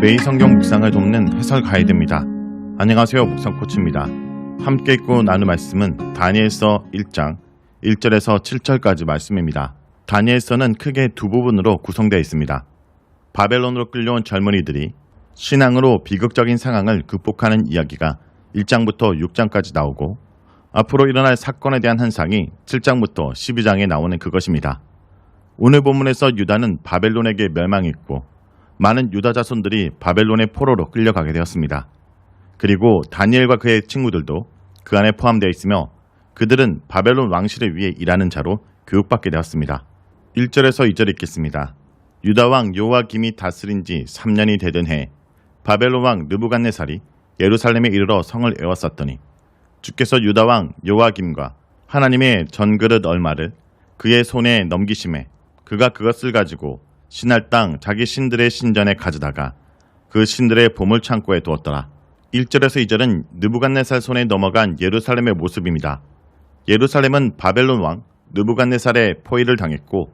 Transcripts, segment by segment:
매일 성경 묵상을 돕는 해설 가이드입니다. 안녕하세요. 묵상 코치입니다. 함께 읽고 나눌 말씀은 다니엘서 1장 1절에서 7절까지 말씀입니다. 다니엘서는 크게 두 부분으로 구성되어 있습니다. 바벨론으로 끌려온 젊은이들이 신앙으로 비극적인 상황을 극복하는 이야기가 1장부터 6장까지 나오고 앞으로 일어날 사건에 대한 한상이 7장부터 12장에 나오는 그것입니다. 오늘 본문에서 유다는 바벨론에게 멸망했고 많은 유다 자손들이 바벨론의 포로로 끌려가게 되었습니다. 그리고 다니엘과 그의 친구들도 그 안에 포함되어 있으며 그들은 바벨론 왕실을 위해 일하는 자로 교육받게 되었습니다. 1절에서 2절 읽겠습니다. 유다 왕 요아김이 다스린 지 3년이 되던 해 바벨론 왕 느부갓네살이 예루살렘에 이르러 성을 에웠었더니 주께서 유다 왕 요아김과 하나님의 전그릇 얼마를 그의 손에 넘기심에 그가 그것을 가지고 신할 땅 자기 신들의 신전에 가져다가 그 신들의 보물 창고에 두었더라. 1절에서 2절은 느부갓네살 손에 넘어간 예루살렘의 모습입니다. 예루살렘은 바벨론 왕 느부갓네살의 포위를 당했고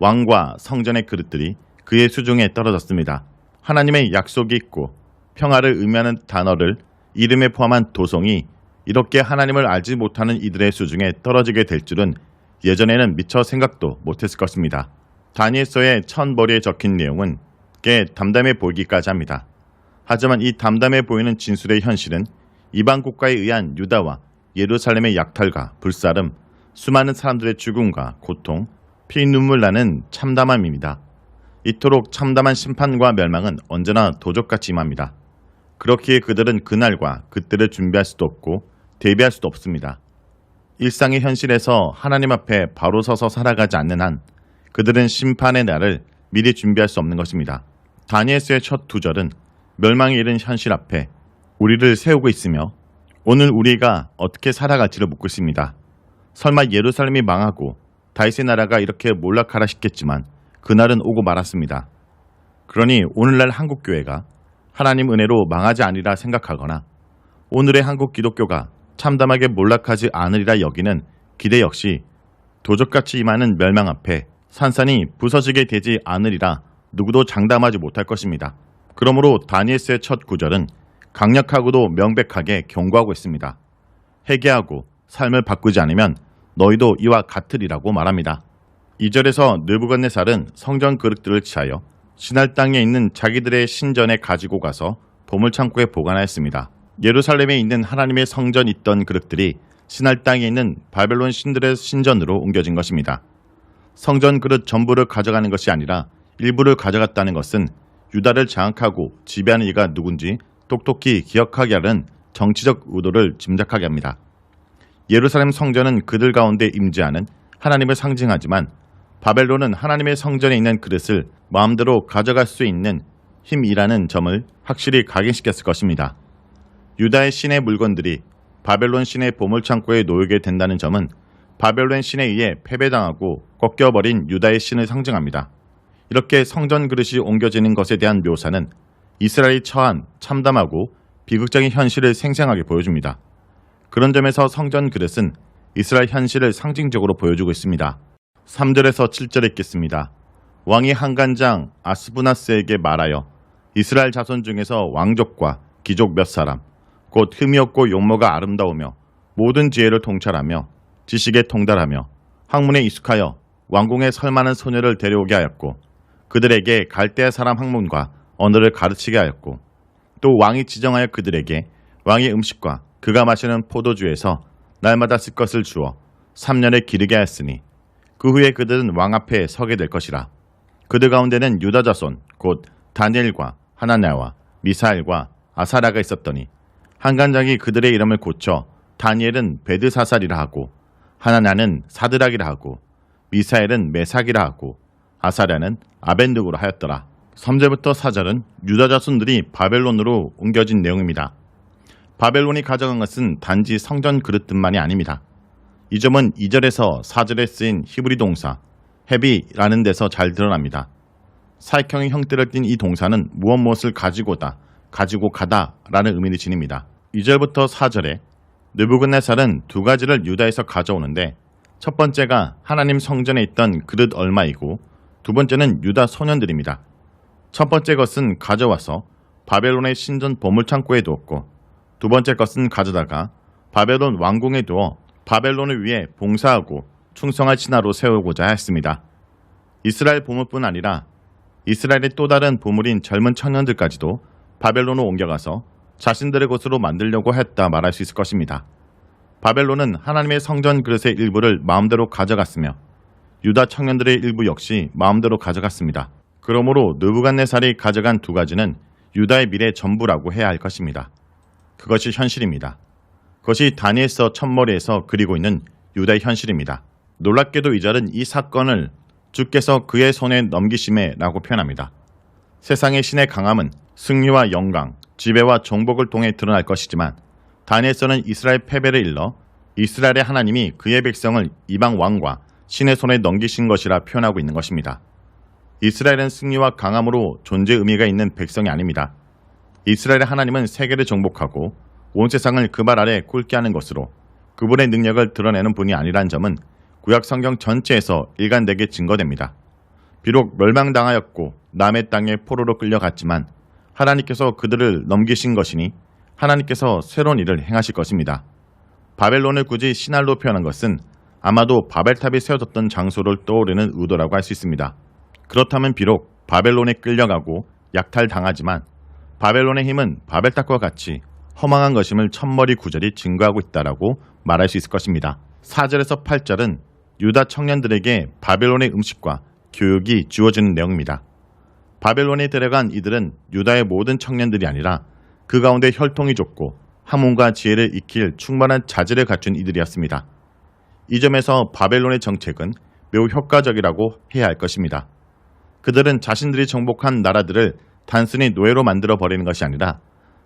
왕과 성전의 그릇들이 그의 수중에 떨어졌습니다. 하나님의 약속이 있고 평화를 의미하는 단어를 이름에 포함한 도성이 이렇게 하나님을 알지 못하는 이들의 수중에 떨어지게 될 줄은 예전에는 미처 생각도 못했을 것입니다. 다니엘서의 천벌에 적힌 내용은 꽤 담담해 보이기까지 합니다. 하지만 이 담담해 보이는 진술의 현실은 이방 국가에 의한 유다와 예루살렘의 약탈과 불사름, 수많은 사람들의 죽음과 고통, 피눈물 나는 참담함입니다. 이토록 참담한 심판과 멸망은 언제나 도적같이 임합니다. 그렇기에 그들은 그날과 그때를 준비할 수도 없고 대비할 수도 없습니다. 일상의 현실에서 하나님 앞에 바로 서서 살아가지 않는 한 그들은 심판의 날을 미리 준비할 수 없는 것입니다. 다니엘스의 첫 두 절은 멸망에 이른 현실 앞에 우리를 세우고 있으며 오늘 우리가 어떻게 살아갈지를 묻고 있습니다. 설마 예루살렘이 망하고 다윗의 나라가 이렇게 몰락하라 싶겠지만 그날은 오고 말았습니다. 그러니 오늘날 한국 교회가 하나님 은혜로 망하지 않으리라 생각하거나 오늘의 한국 기독교가 참담하게 몰락하지 않으리라 여기는 기대 역시 도적같이 임하는 멸망 앞에 산산이 부서지게 되지 않으리라 누구도 장담하지 못할 것입니다. 그러므로 다니엘스의 첫 구절은 강력하고도 명백하게 경고하고 있습니다. 회개하고 삶을 바꾸지 않으면 너희도 이와 같으리라고 말합니다. 2절에서 느부갓네살은 성전 그릇들을 취하여 신할 땅에 있는 자기들의 신전에 가지고 가서 보물창고에 보관하였습니다. 예루살렘에 있는 하나님의 성전 있던 그릇들이 신할 땅에 있는 바벨론 신들의 신전으로 옮겨진 것입니다. 성전 그릇 전부를 가져가는 것이 아니라 일부를 가져갔다는 것은 유다를 장악하고 지배하는 이가 누군지 똑똑히 기억하게 하는 정치적 의도를 짐작하게 합니다. 예루살렘 성전은 그들 가운데 임재하는 하나님을 상징하지만 바벨론은 하나님의 성전에 있는 그릇을 마음대로 가져갈 수 있는 힘이라는 점을 확실히 각인시켰을 것입니다. 유다의 신의 물건들이 바벨론 신의 보물창고에 놓이게 된다는 점은 바벨론 신에 의해 패배당하고 꺾여버린 유다의 신을 상징합니다. 이렇게 성전 그릇이 옮겨지는 것에 대한 묘사는 이스라엘이 처한 참담하고 비극적인 현실을 생생하게 보여줍니다. 그런 점에서 성전 그릇은 이스라엘 현실을 상징적으로 보여주고 있습니다. 3절에서 7절 읽겠습니다. 왕이 한간장 아스부나스에게 말하여 이스라엘 자손 중에서 왕족과 귀족 몇 사람, 곧 흠이 없고 용모가 아름다우며 모든 지혜를 통찰하며 지식에 통달하며 학문에 익숙하여 왕궁에 설만한 소녀를 데려오게 하였고 그들에게 갈대아 사람 학문과 언어를 가르치게 하였고 또 왕이 지정하여 그들에게 왕의 음식과 그가 마시는 포도주에서 날마다 쓸 것을 주어 3년에 기르게 하였으니 그 후에 그들은 왕 앞에 서게 될 것이라. 그들 가운데는 유다 자손 곧 다니엘과 하나냐와 미사엘과 아사라가 있었더니 한간장이 그들의 이름을 고쳐 다니엘은 베드사살이라 하고 하나냐는 사드락이라 하고 미사엘은 메삭이라 하고 아사랴는 아벤드고로 하였더라. 3절부터 4절은 유다 자손들이 바벨론으로 옮겨진 내용입니다. 바벨론이 가져간 것은 단지 성전 그릇뿐만이 아닙니다. 이 점은 2절에서 4절에 쓰인 히브리 동사 헤비라는 데서 잘 드러납니다. 사익형의 형태를 띤 이 동사는 무엇 무엇을 가지고다, 가지고 가다라는 의미를 지닙니다. 2절부터 4절에 느부갓네살은 두 가지를 유다에서 가져오는데 첫 번째가 하나님 성전에 있던 그릇 얼마이고 두 번째는 유다 소년들입니다. 첫 번째 것은 가져와서 바벨론의 신전 보물창고에 두었고 두 번째 것은 가져다가 바벨론 왕궁에 두어 바벨론을 위해 봉사하고 충성할 신하로 세우고자 했습니다. 이스라엘 보물뿐 아니라 이스라엘의 또 다른 보물인 젊은 청년들까지도 바벨론으로 옮겨가서 자신들의 것으로 만들려고 했다 말할 수 있을 것입니다. 바벨론은 하나님의 성전 그릇의 일부를 마음대로 가져갔으며 유다 청년들의 일부 역시 마음대로 가져갔습니다. 그러므로 느부갓네살이 가져간 두 가지는 유다의 미래 전부라고 해야 할 것입니다. 그것이 현실입니다. 그것이 다니엘서 첫머리에서 그리고 있는 유다의 현실입니다. 놀랍게도 이 절은 이 사건을 주께서 그의 손에 넘기심에라고 표현합니다. 세상의 신의 강함은 승리와 영광, 지배와 정복을 통해 드러날 것이지만 다니엘서는 이스라엘 패배를 일러 이스라엘의 하나님이 그의 백성을 이방 왕과 신의 손에 넘기신 것이라 표현하고 있는 것입니다. 이스라엘은 승리와 강함으로 존재 의미가 있는 백성이 아닙니다. 이스라엘의 하나님은 세계를 정복하고 온 세상을 그 발 아래 꿇게 하는 것으로 그분의 능력을 드러내는 분이 아니란 점은 구약 성경 전체에서 일관되게 증거됩니다. 비록 멸망당하였고 남의 땅에 포로로 끌려갔지만 하나님께서 그들을 넘기신 것이니 하나님께서 새로운 일을 행하실 것입니다. 바벨론을 굳이 신할로 표현한 것은 아마도 바벨탑이 세워졌던 장소를 떠오르는 의도라고 할 수 있습니다. 그렇다면 비록 바벨론에 끌려가고 약탈당하지만 바벨론의 힘은 바벨탑과 같이 허망한 것임을 첫머리 구절이 증거하고 있다라고 말할 수 있을 것입니다. 4절에서 8절은 유다 청년들에게 바벨론의 음식과 교육이 주어지는 내용입니다. 바벨론에 들어간 이들은 유다의 모든 청년들이 아니라 그 가운데 혈통이 좁고 학문과 지혜를 익힐 충만한 자질을 갖춘 이들이었습니다. 이 점에서 바벨론의 정책은 매우 효과적이라고 해야 할 것입니다. 그들은 자신들이 정복한 나라들을 단순히 노예로 만들어 버리는 것이 아니라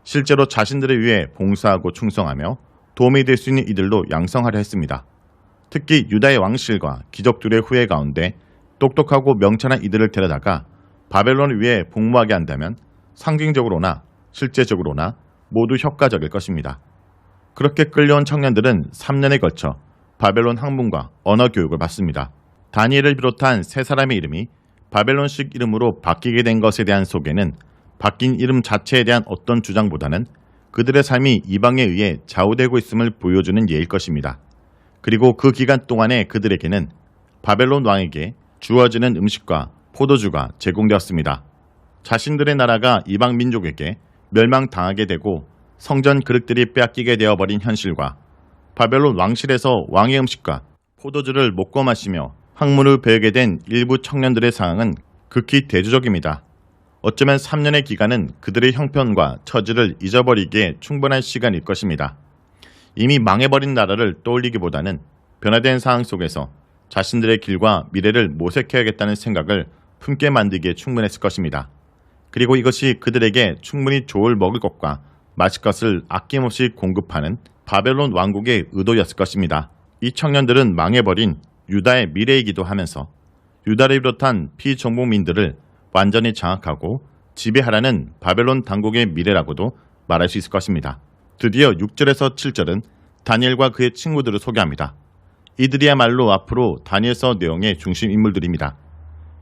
실제로 자신들을 위해 봉사하고 충성하며 도움이 될 수 있는 이들로 양성하려 했습니다. 특히 유다의 왕실과 귀족들의 후예 가운데 똑똑하고 명철한 이들을 데려다가 바벨론을 위해 복무하게 한다면 상징적으로나 실제적으로나 모두 효과적일 것입니다. 그렇게 끌려온 청년들은 3년에 걸쳐 바벨론 학문과 언어 교육을 받습니다. 다니엘을 비롯한 세 사람의 이름이 바벨론식 이름으로 바뀌게 된 것에 대한 소개는 바뀐 이름 자체에 대한 어떤 주장보다는 그들의 삶이 이방에 의해 좌우되고 있음을 보여주는 예일 것입니다. 그리고 그 기간 동안에 그들에게는 바벨론 왕에게 주어지는 음식과 포도주가 제공되었습니다. 자신들의 나라가 이방 민족에게 멸망당하게 되고 성전 그릇들이 빼앗기게 되어버린 현실과 바벨론 왕실에서 왕의 음식과 포도주를 먹고 마시며 학문을 배우게 된 일부 청년들의 상황은 극히 대조적입니다. 어쩌면 3년의 기간은 그들의 형편과 처지를 잊어버리기에 충분한 시간일 것입니다. 이미 망해버린 나라를 떠올리기보다는 변화된 상황 속에서 자신들의 길과 미래를 모색해야겠다는 생각을 품게 만들기에 충분했을 것입니다. 그리고 이것이 그들에게 충분히 좋을 먹을 것과 마실 것을 아낌없이 공급하는 바벨론 왕국의 의도였을 것입니다. 이 청년들은 망해버린 유다의 미래이기도 하면서 유다를 비롯한 피정복민들을 완전히 장악하고 지배하라는 바벨론 당국의 미래라고도 말할 수 있을 것입니다. 드디어 6절에서 7절은 다니엘과 그의 친구들을 소개합니다. 이들이야말로 앞으로 다니엘서 내용의 중심 인물들입니다.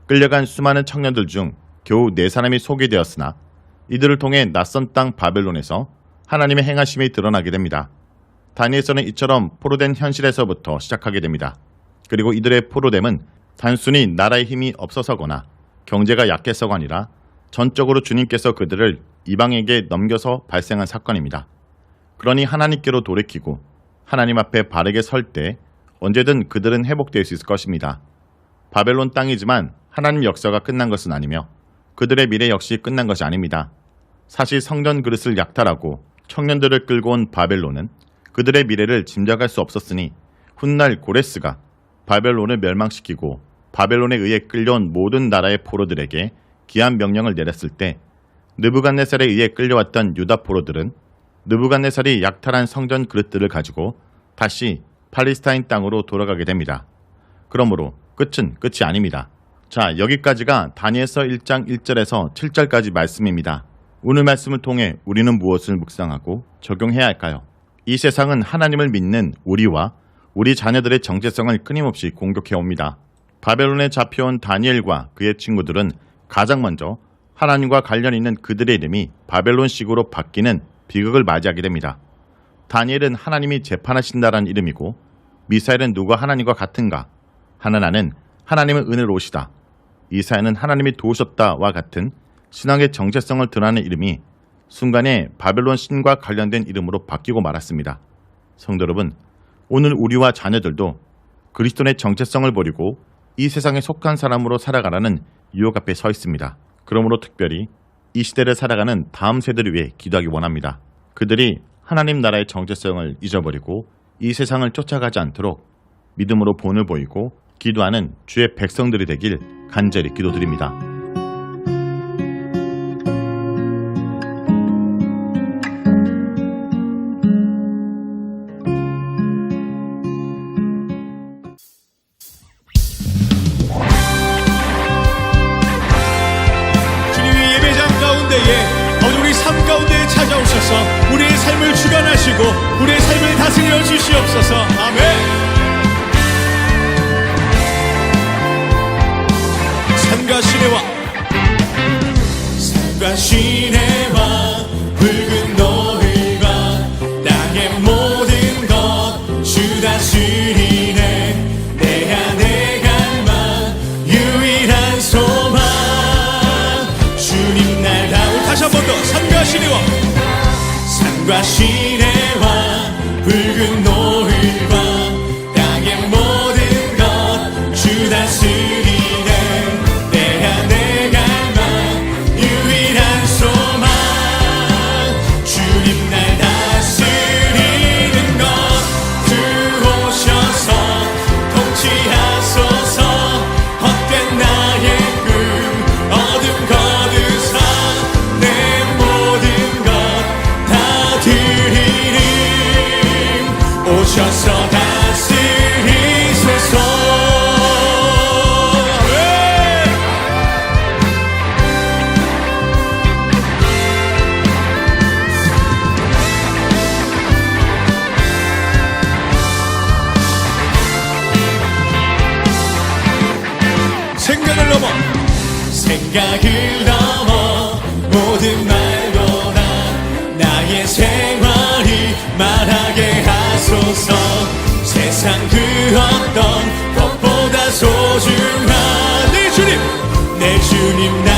끌려간 수많은 청년들 중 겨우 네 사람이 소개되었으나 이들을 통해 낯선 땅 바벨론에서 하나님의 행하심이 드러나게 됩니다. 다니엘서는 이처럼 포로된 현실에서부터 시작하게 됩니다. 그리고 이들의 포로됨은 단순히 나라의 힘이 없어서거나 경제가 약해서가 아니라 전적으로 주님께서 그들을 이방에게 넘겨서 발생한 사건입니다. 그러니 하나님께로 돌이키고 하나님 앞에 바르게 설 때 언제든 그들은 회복될 수 있을 것입니다. 바벨론 땅이지만 하나님 역사가 끝난 것은 아니며 그들의 미래 역시 끝난 것이 아닙니다. 사실 성전 그릇을 약탈하고 청년들을 끌고 온 바벨론은 그들의 미래를 짐작할 수 없었으니 훗날 고레스가 바벨론을 멸망시키고 바벨론에 의해 끌려온 모든 나라의 포로들에게 기한 명령을 내렸을 때 느부갓네살에 의해 끌려왔던 유다 포로들은 느부갓네살이 약탈한 성전 그릇들을 가지고 다시 팔레스타인 땅으로 돌아가게 됩니다. 그러므로 끝은 끝이 아닙니다. 자, 여기까지가 다니엘서 1장 1절에서 7절까지 말씀입니다. 오늘 말씀을 통해 우리는 무엇을 묵상하고 적용해야 할까요? 이 세상은 하나님을 믿는 우리와 우리 자녀들의 정체성을 끊임없이 공격해 옵니다. 바벨론에 잡혀온 다니엘과 그의 친구들은 가장 먼저 하나님과 관련 있는 그들의 이름이 바벨론식으로 바뀌는 비극을 맞이하게 됩니다. 다니엘은 하나님이 재판하신다라는 이름이고 미사엘은 누가 하나님과 같은가? 하나나는 하나님의 은혜로우시다. 이사야는 하나님이 도우셨다와 같은 신앙의 정체성을 드러내는 이름이 순간에 바벨론 신과 관련된 이름으로 바뀌고 말았습니다. 성도 여러분, 오늘 우리와 자녀들도 그리스도의 정체성을 버리고 이 세상에 속한 사람으로 살아가라는 유혹 앞에 서 있습니다. 그러므로 특별히 이 시대를 살아가는 다음 세대를 위해 기도하기 원합니다. 그들이 하나님 나라의 정체성을 잊어버리고 이 세상을 쫓아가지 않도록 믿음으로 본을 보이고 기도하는 주의 백성들이 되길 간절히 기도드립니다. 우리의 삶을 주관하시고 우리의 삶을 다스려 주시옵소서 아멘 산과 시내와 붉은 노을과 땅의 모든 것 주 다스리네 내 안에 갈망 유일한 소망. 주님 날 다운 다시 한 번 더 산과 시내와 산과 시 생각을 넘어 모든 말보다 나의 생활이 말하게 하소서. 세상 그 어떤 것보다 소중한 내 주님 내 주님 날